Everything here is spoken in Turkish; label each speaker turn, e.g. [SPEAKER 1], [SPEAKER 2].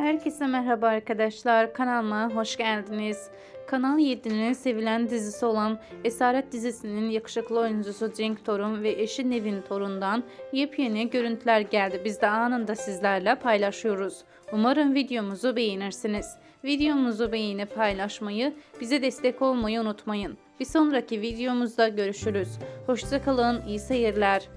[SPEAKER 1] Herkese merhaba arkadaşlar. Kanalıma hoş geldiniz. Kanal 7'nin sevilen dizisi olan Esaret dizisinin yakışıklı oyuncusu Cenk Torun ve eşi Nevin Torun'dan yepyeni görüntüler geldi. Biz de anında sizlerle paylaşıyoruz. Umarım videomuzu beğenirsiniz. Videomuzu beğenip paylaşmayı, bize destek olmayı unutmayın. Bir sonraki videomuzda görüşürüz. Hoşçakalın, iyi seyirler.